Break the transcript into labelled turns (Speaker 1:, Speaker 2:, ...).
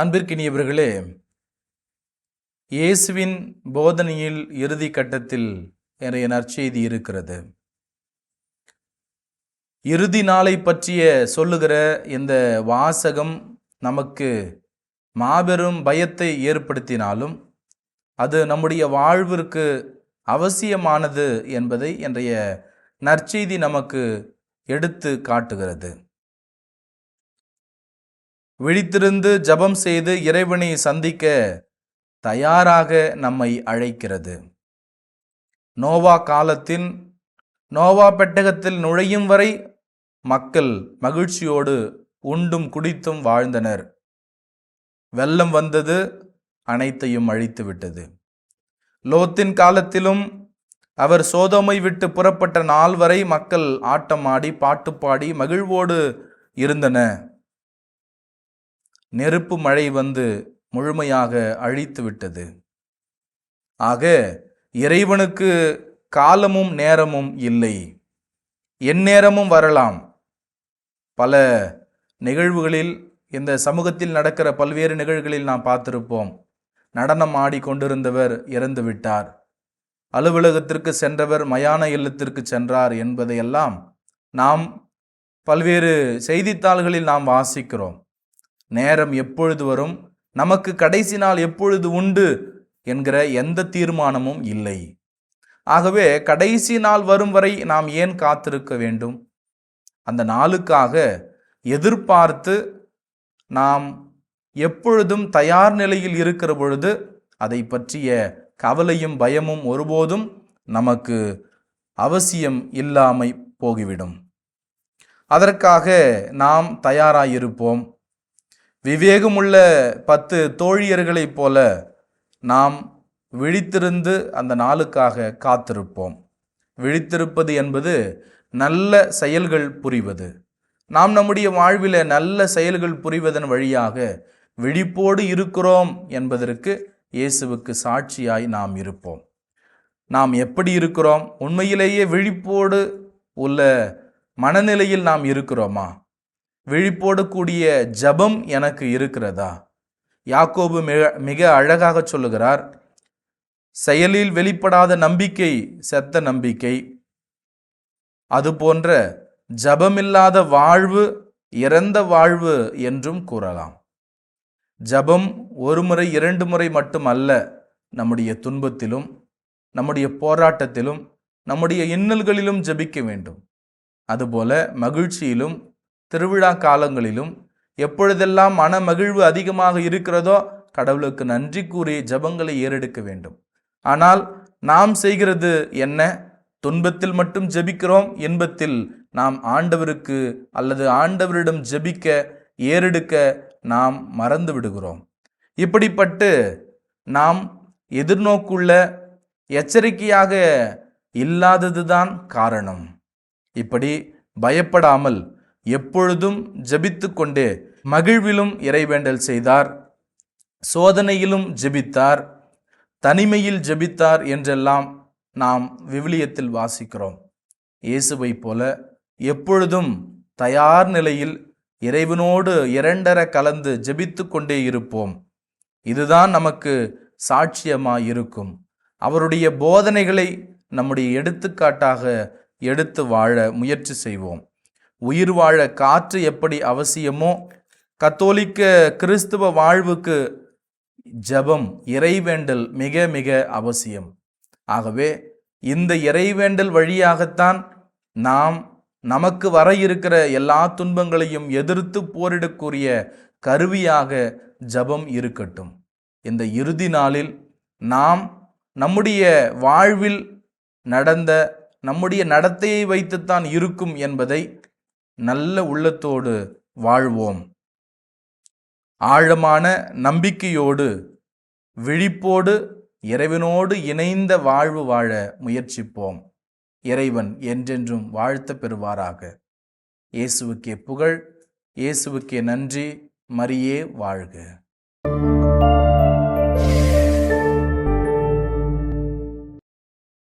Speaker 1: அன்பிற்கினியவர்களே இயேசுவின் போதனையில் இறுதி கட்டத்தில் என்னுடைய நற்செய்தி இருக்கிறது. இறுதி நாளை பற்றிய சொல்லுகிற இந்த வாசகம் நமக்கு மாபெரும் பயத்தை ஏற்படுத்தினாலும் அது நம்முடைய வாழ்விற்கு அவசியமானது என்பதை இன்றைய நற்செய்தி நமக்கு எடுத்து காட்டுகிறது. விழித்திருந்து ஜெபம் செய்து இறைவனை சந்திக்க தயாராக நம்மை அழைக்கிறது. நோவா காலத்தின் நோவா பெட்டகத்தில் நுழையும் வரை மக்கள் மகிழ்ச்சியோடு உண்டும் குடித்தும் வாழ்ந்தனர். வெள்ளம் வந்தது அனைத்தையும் அழித்து விட்டது. லோத்தின் காலத்திலும் அவர் சோதோமை விட்டு புறப்பட்ட நாள் வரை மக்கள் ஆட்டமாடி பாட்டு பாடி மகிழ்வோடு இருந்தன. நெருப்பு மழை வந்து முழுமையாக அழித்து விட்டது. ஆக இறைவனுக்கு காலமும் நேரமும் இல்லை. எந்நேரமும் வரலாம். பல நிகழ்வுகளில் இந்த சமூகத்தில் நடக்கிற பல்வேறு நிகழ்வுகளில் நாம் பார்த்திருப்போம். நடனம் ஆடி கொண்டிருந்தவர் இறந்து விட்டார். அலுவலகத்திற்கு சென்றவர் மயான இல்லத்திற்கு சென்றார் என்பதையெல்லாம் நாம் பல்வேறு செய்தித்தாள்களில் நாம் வாசிக்கிறோம். நேரம் எப்பொழுது வரும்? நமக்கு கடைசி நாள் எப்பொழுது உண்டு? என்கிற எந்த தீர்மானமும் இல்லை. ஆகவே கடைசி நாள் வரும் வரை நாம் ஏன் காத்திருக்க வேண்டும்? அந்த நாளுக்காக எதிர்பார்த்து நாம் எப்பொழுதும் தயார் நிலையில் இருக்கிற பொழுது அதை பற்றிய கவலையும் பயமும் ஒருபோதும் நமக்கு அவசியம் இல்லாமை போகிவிடும். அதற்காக நாம் தயாராயிருப்போம். விவேகமுள்ள பத்து தோழியர்களைப் போல நாம் விழித்திருந்து அந்த நாளுக்காக காத்திருப்போம். விழித்திருப்பது என்பது நல்ல செயல்கள் புரிவது. நாம் நம்முடைய வாழ்வில் நல்ல செயல்கள் புரிவதன் வழியாக விழிப்போடு இருக்கிறோம் என்பதற்கு இயேசுவுக்கு சாட்சியாய் நாம் இருப்போம். நாம் எப்படி இருக்கிறோம்? உண்மையிலேயே விழிப்போடு உள்ள மனநிலையில் நாம் இருக்கிறோமா? விழிப்போடு கூடிய ஜபம் எனக்கு இருக்கிறதா? யாக்கோபு மிக மிக அழகாக சொல்லுகிறார் செயலில் வெளிப்படாத நம்பிக்கை செத்த நம்பிக்கை. அது போன்ற ஜபமில்லாத வாழ்வு இறந்த வாழ்வு என்றும் கூறலாம். ஜபம் ஒரு முறை இரண்டு முறை மட்டும் அல்ல நம்முடைய துன்பத்திலும் நம்முடைய போராட்டத்திலும் நம்முடைய இன்னல்களிலும் ஜபிக்க வேண்டும். அதுபோல மகிழ்ச்சியிலும் திருவிழா காலங்களிலும் எப்பொழுதெல்லாம் மன மகிழ்வு அதிகமாக இருக்கிறதோ கடவுளுக்கு நன்றி கூறி ஜபங்களை ஏறெடுக்க வேண்டும். ஆனால் நாம் செய்கிறது என்ன? துன்பத்தில் மட்டும் ஜெபிக்கிறோம் இன்பத்தில் நாம் ஆண்டவருக்கு அல்லது ஆண்டவரிடம் ஜெபிக்க ஏறெடுக்க நாம் மறந்து விடுகிறோம். இப்படிப்பட்டு நாம் எதிர்நோக்குள்ள எச்சரிக்கையாக இல்லாததுதான் காரணம். இப்படி பயப்படாமல் எப்பொழுதும் ஜபித்து கொண்டே மகிழ்விலும் இறைவேண்டல் செய்தார். சோதனையிலும் ஜெபித்தார். தனிமையில் ஜெபித்தார் என்றெல்லாம் நாம் விவிலியத்தில் வாசிக்கிறோம். இயேசுவை போல எப்பொழுதும் தயார் நிலையில் இறைவனோடு இரண்டர கலந்து ஜெபித்து கொண்டே இருப்போம். இதுதான் நமக்கு சாட்சியமாக இருக்கும் அவருடைய போதனைகளை நம்முடைய எடுத்துக்காட்டாக எடுத்து வாழ முயற்சி செய்வோம். உயிர் வாழ காற்று எப்படி அவசியமோ கத்தோலிக்க கிறிஸ்துவ வாழ்வுக்கு ஜபம் இறைவேண்டல் மிக மிக அவசியம். ஆகவே இந்த இறைவேண்டல் வழியாகத்தான் நாம் நமக்கு வர இருக்கிற எல்லா துன்பங்களையும் எதிர்த்து போரிடக்கூடிய கருவியாக ஜபம் இருக்கட்டும். இந்த இறுதி நாளில் நாம் நம்முடைய வாழ்வில் நடந்த நம்முடைய நடத்தையை வைத்துத்தான் இருக்கும் என்பதை நல்ல உள்ளத்தோடு வாழ்வோம். ஆழமான நம்பிக்கையோடு விழிப்போடு இறைவனோடு இணைந்த வாழ்வு வாழ முயற்சிப்போம். இறைவன் என்றென்றும் வாழ்த்த பெறுவாராக. இயேசுவுக்கே புகழ் இயேசுவுக்கே நன்றி மரியே வாழ்க.